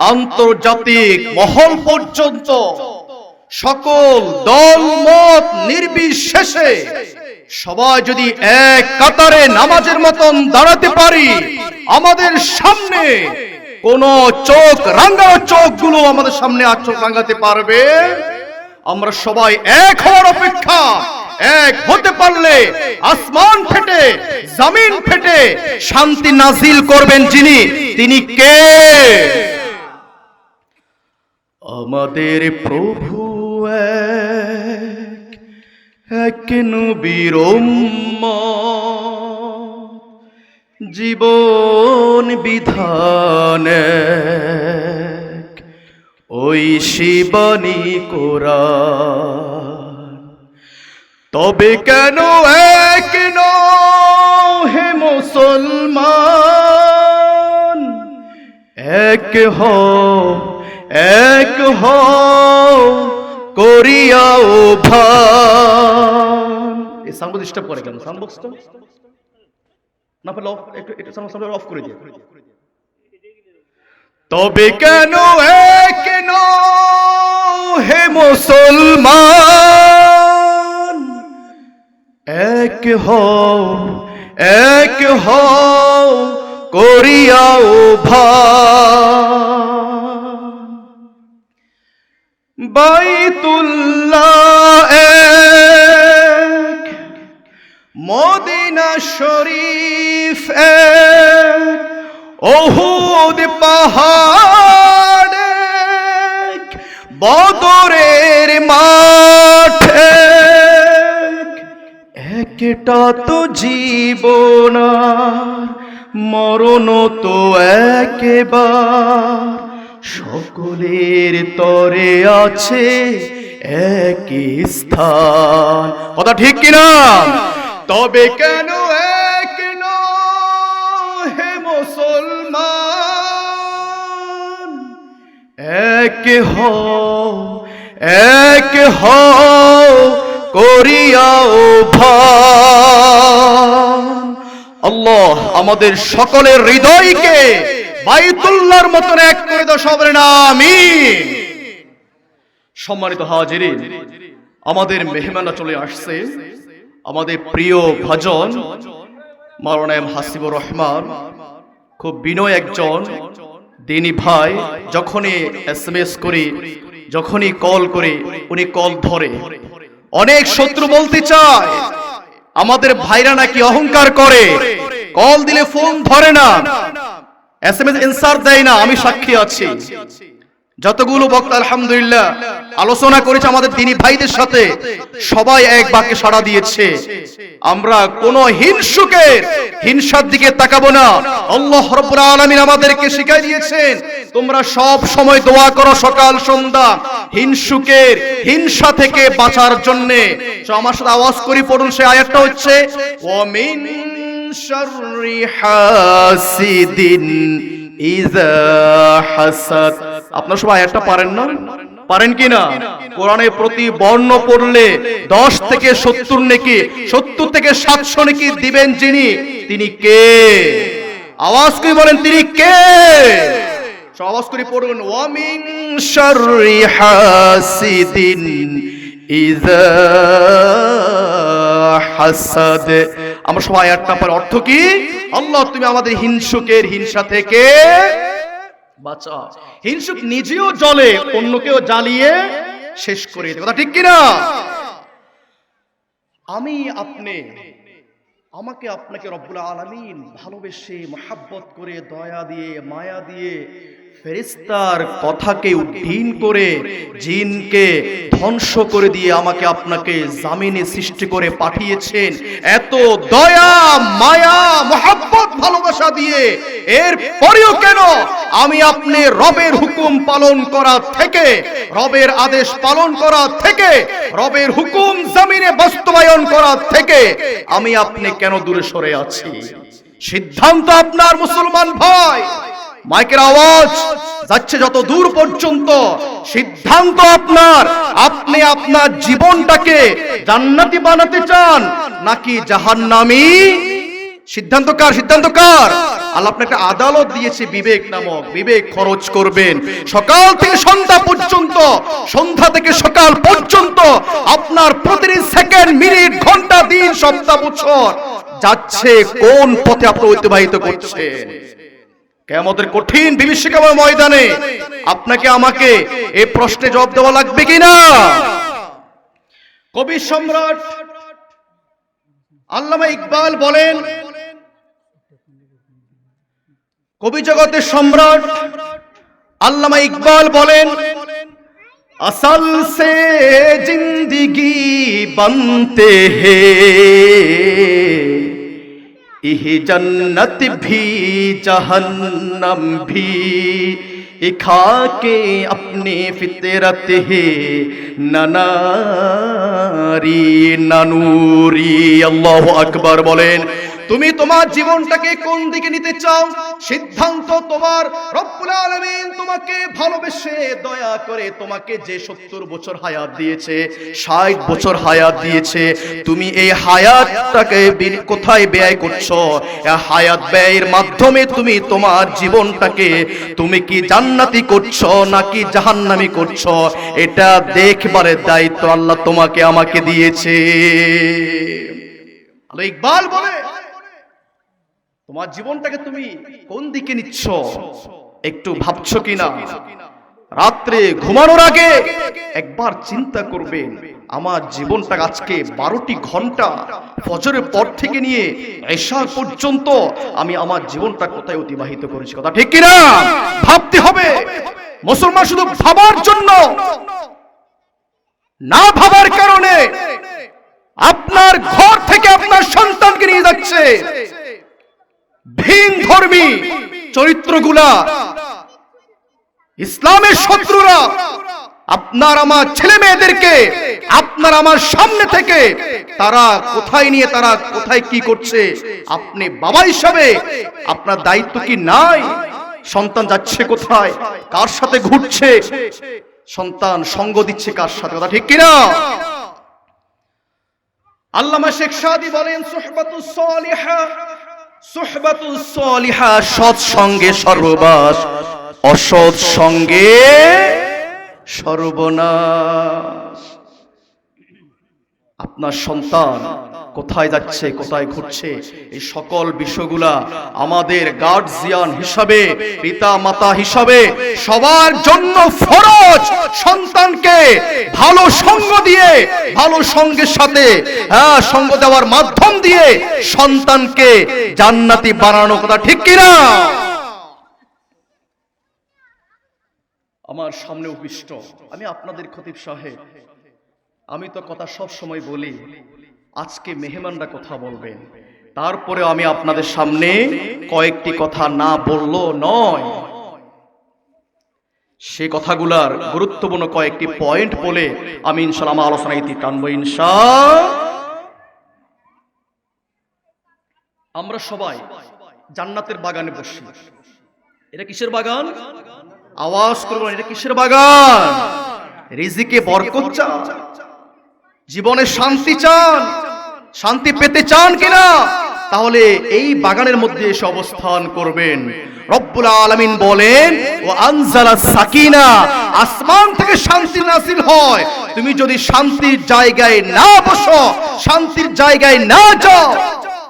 আন্তর্জাতিক মহল পর্যন্ত সকল দল, মত নির্বিশেষে সবাই যদি এক কাতারে নামাজের মতন দাঁড়াতে পারি, আমাদের সামনে কোন চোখ রাঙ্গা চোখগুলো আমাদের সামনে আর চোখ রাঙ্গাতে পারবে। আমরা সবাই এক হওয়ার অপেক্ষা, এক হতে পারলে আসমান ফেটে, জমিন ফেটে শান্তি নাজিল করবেন যিনি, তিনি কে? আমাদের প্রভু এক নবীর জীবন বিধান ওই শিবানী কোরআন। তবে কেন এক হে মুসলমান? এক হও এক হও করিয়াও ভান। এই সাউন্ড ডিস্টার্ব করে কেন? না একটু একটু অফ করে তবে কেন এক নও হে মুসলমান? এক হও এক হও করিয়াও বাইতুল্লাহ এক, মদিনা শরীফ এক, ওহুদ পাহাড় বদরের মাঠ এক। একটা তো জীবন আর মরণ তো একেবার সকলের তরে আছে এক স্থান। কথা ঠিক কিনা? তবে কেন এক হে মুসলমান? এক হও এক হও করিয়াও ভান আল্লাহ আমাদের সকলের হৃদয়কে বাইতুল্লাহর মতন এক করে দাও সবরে আমিন। সম্মানিত হাজিরিন, আমাদের মেহমানরা চলে আসছে। আমাদের প্রিয় ভজন, মাওলানা হাসিবুর রহমান, খুব বিনয় একজন দিনী ভাই, যখনই এস এম এস করি, যখনই কল করে, উনি কল ধরে। অনেক শত্রু বলতে চায়, আমাদের ভাইরা নাকি অহংকার করে, কল দিলে ফোন ধরে না। এস এম এস দেয় না, আমি সাক্ষী আছি। যতগুলো বক্তা, আলহামদুলিল্লাহ, আলোচনা করেছে আমাদের তিনি ভাইদের সাথে, সবাই এক বাক্যে সাড়া দিয়েছে। আমরা কোন হিংসুকের হিংসার দিকে তাকাবো না। আল্লাহ রাব্বুল আলামিন আমাদেরকে শিখাই দিয়েছেন, তোমরা সব সময় দোয়া করো সকাল, সন্ধ্যা, হিংসুকের, হিংসা থেকে বাঁচার জন্য। আমার সাথে আওয়াজ করি পড়ুন, সে আয়াতটা হচ্ছে ওমিন শাররি হাসিদিন ইজা হাসাদ আপনার সবাই আয়াতটা পারেন না? পারেন কি না কোরআনে প্রতি বর্ণ পড়লে দশ থেকে সত্তর নাকি, সত্তর থেকে সাতশো নাকি দিবেন যিনি, তিনি কে? আওয়াজ করে বলেন, তিনি কে? আওয়াজ করে পড়ুন ওয়ামিন শাররি হাসিদিন ইজা হাসাদ। আমরা সবাই আয়াতটা পার অর্থ কি? আল্লাহ, তুমি আমাদের হিংসুকের হিংসা থেকে বাঁচা হিংসুক নিজেও জলে অন্যকেও জ্বালিয়ে শেষ করে কথা ঠিক কিনা? আমি আপনি, আমাকে আপনাকে রব্বুল আলামিন ভালোবেসে, মহাব্বত করে, দয়া দিয়ে, মায়া দিয়ে ফেরেস্তার কথাকে উদ্দিন করে, জিনকে ধ্বংস করে দিয়ে আমাকে আপনাকে জামিনে সৃষ্টি করে পাঠিয়েছেন। এত দয়া, মায়া, মহাব্বত, ভালোবাসা দিয়ে এর পরেও কেন আমি আপনি রবের হুকুম পালন করা থেকে, রবের আদেশ পালন করা থেকে, রবের হুকুম জামিনে বাস্তবায়ন করা থেকে আমি আপনি কেন দূরে সরে আছি? সিদ্ধান্ত আপনার মুসলমান ভাই। মাইকের আওয়াজ যাচ্ছে যত দূর পর্যন্ত। সিদ্ধান্ত আপনার। আপনি আপনার জীবনটাকে জান্নাতি বানাতে চান নাকি জাহান্নামী? সিদ্ধান্ত কার? সিদ্ধান্ত কার? আল্লাহ আপনাকে আদালত দিয়েছে বিবেক নামক। বিবেক খরচ করবেন। সকাল থেকে সন্ধ্যা পর্যন্ত, সন্ধ্যা থেকে সকাল পর্যন্ত আপনার প্রতিটি সেকেন্ড, মিনিট, ঘণ্টা, দিন, সপ্তাহ, বছর যাচ্ছে কোন পথে আপনি অতিবাহিত করছেন? কেমতের কঠিন বিভীষিকাময় ময়দানে আপনাকে, আমাকে এই প্রশ্নে জবাব দেওয়া লাগবে কিনা? কবি সম্রাট আল্লামা ইকবাল বলেন, কবি জগতের সম্রাট আল্লামা ইকবাল বলেন, আসল সে জিন্দিগি বনতে হে। ইহি জন্নত ভি জহন্নম ভি। ইখা কে আপনি ফিতরত হে নানারি নানুরি আল্লাহ আকবার বলেন তুমি তোমার জীবনটাকে কোন দিকে নিতে চাও? সিদ্ধান্ত তোমার রব্বুল আলামিন তোমাকে ভালোবেসে দয়া করে তোমাকে যে সত্তর বছর হায়াত দিয়েছে, ষাট বছর হায়াত দিয়েছে, তুমি এই হায়াতটাকে কোথায় ব্যয় করছ? হায়াত ব্যয়ের মাধ্যমে তুমি তোমার জীবনটাকে তুমি কি জান্নাতি করছ নাকি জাহান্নামি করছ? এটা দেখবারের দায়িত্ব আল্লাহ তোমাকে আমাকে দিয়েছে। ইকবাল বলে তোমার জীবনটাকে তুমি কোন দিকে নিচ্ছ? একটু ভাবছ কিনা? রাত্রে ঘুমানোর আগে একবার চিন্তা করবেন আমার জীবনটা আজকে বারোটি ঘণ্টা ফজরের পর থেকে নিয়ে এশার পর্যন্ত আমি আমার জীবনটা কোথায় অতিবাহিত করেছি কথা ঠিক কিনা? ভাবতে হবে। মুসলমান শুধু ভাবার জন্য, না ভাবার কারণে আপনার ঘর থেকে আপনার সন্তানকে নিয়ে যাচ্ছে। ভিন ধর্মী চরিত্রগুলা, ইসলামের শত্রুরা, আপনার আমার ছেলে মেয়েদেরকে, আপনার আমার সামনে থেকে তারা কোথায় নিয়ে, তারা কোথায় কি করছে, আপনি বাবা হিসাবে আপনার দায়িত্ব কি নাই? সন্তান যাচ্ছে কোথায়? কার সাথে ঘুরছে? সন্তান সঙ্গ দিচ্ছে কার সাথে? কথা ঠিক কিনা? আল্লামা শেখ সাদি বলেন সুহবাতুস সালিহা সালিহা সৎ সঙ্গে সর্ববাস অসৎ সঙ্গে সর্বনাশ। আপনার সন্তান কোথায় যাচ্ছে, কোথায় ঘুরছে, এই সকল বিষয়গুলা আমাদের গার্জিয়ান হিসাবে পিতা মাতা হিসাবে সবার জন্য ফরজ। সন্তানকে ভালো সঙ্গ দিয়ে, ভালো সঙ্গের সাথে হ্যাঁ সঙ্গ দেওয়ার মাধ্যম দিয়ে সন্তানকে জান্নাতি বানানো কথা ঠিক কিনা? আমার সামনে উপবিষ্ট। আমি আপনাদের খতিব সাহেব। আমি তো কথা সব সময় বলি আজকে মেহমানরা কথা বলবেন। তারপরে আমি আপনাদের সামনে কয়েকটি কথা না বলল নয়। সে কথাগুলার গুরুত্বপূর্ণ কয়েকটি পয়েন্ট বলে আমি ইনশাল্লাহ আমার আলোচনা ইতি টানবো ইনশা। আমরা সবাই জান্নাতের বাগানে বসি। এটা কিসের বাগান? আওয়াজ করব এটা কিসের বাগান? রিজিকে বরকত চান। জীবনে শান্তি চান। শান্তি পেতে চান কিনা? তাহলে এই বাগানের মধ্যে এসে অবস্থান করবেন। রব্বুল আলামিন বলেন, ও আনজালা সাকিনা, আসমান থেকে শান্তি নাসিল হয়। তুমি যদি শান্তির জায়গায় না বসো, শান্তির জায়গায় না যাও,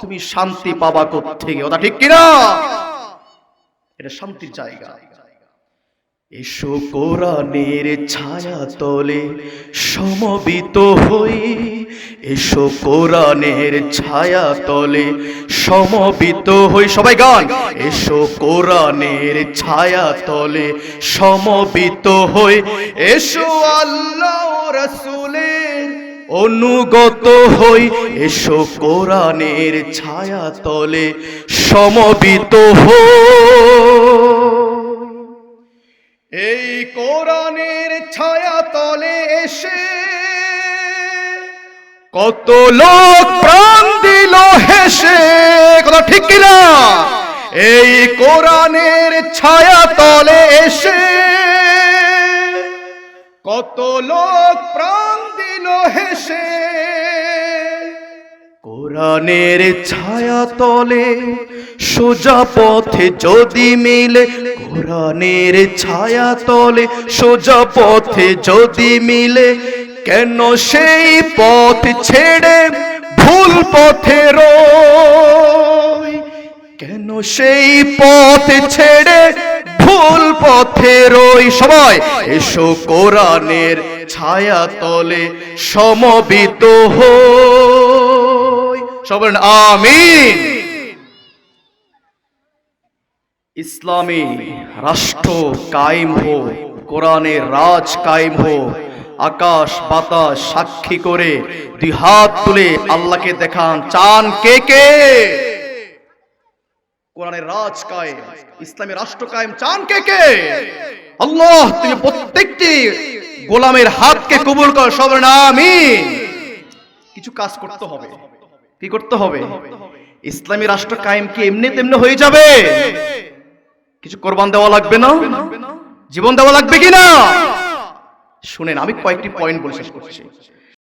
তুমি শান্তি পাবা কোত্থেকে? ওটা ঠিক কিনা? এটা শান্তির জায়গা। এসো কোরআনের ছায়া তলে সমবিত হই। এসো কোরআনের ছায়া তলে সমবিত হই। সবাই গান। এসো কোরআনের ছায়া তলে সমবিত হই। এসো আল্লাহ রসুলের অনুগত হই। এসো কোরআনের ছায়া তলে সমবিত হই। এই কোরআনের ছায়া তলে এসে কত লোক প্রাণ দিল হেসে। কথা ঠিক কিনা? এই কোরআনের ছায়া তলে এসে কত লোক প্রাণ দিল হেসে। কোরআনের ছায়া তলে সোজা পথে যদি মিলে, কোরআনের ছায়া তলে সোজা পথে যদি মিলে, কেন সেই পথ ছেড়ে ভুল পথে রই? কেন সেই পথ ছেড়ে ভুল পথে রই? সবাই, এসো কোরআনের ছায়া তলে সমবিত হই। ইসলামী রাষ্ট্র কায়েম হোক কোরআনের রাজ কায়েম হোক আকাশ বাতাস সাক্ষী করে দুই হাত তুলে আল্লাহকে দেখান, চান কে কে? কোরআনের রাজ কায়েম, ইসলামী রাষ্ট্র কায়েম, চান কে কে? আল্লাহ, তুমি প্রত্যেকটি গোলামের হাতকে কবুল কর সবার আমিন। কিছু কাজ করতে হবে। কি করতে হবে? ইসলামী রাষ্ট্র কায়েম কি এমনি তেমনি হয়ে যাবে? কিছু কোরবান দেওয়া লাগবে না? জীবন দেওয়া লাগবে কিনা? শুনেন আমি কয়েকটি পয়েন্ট বলে শেষ করছি।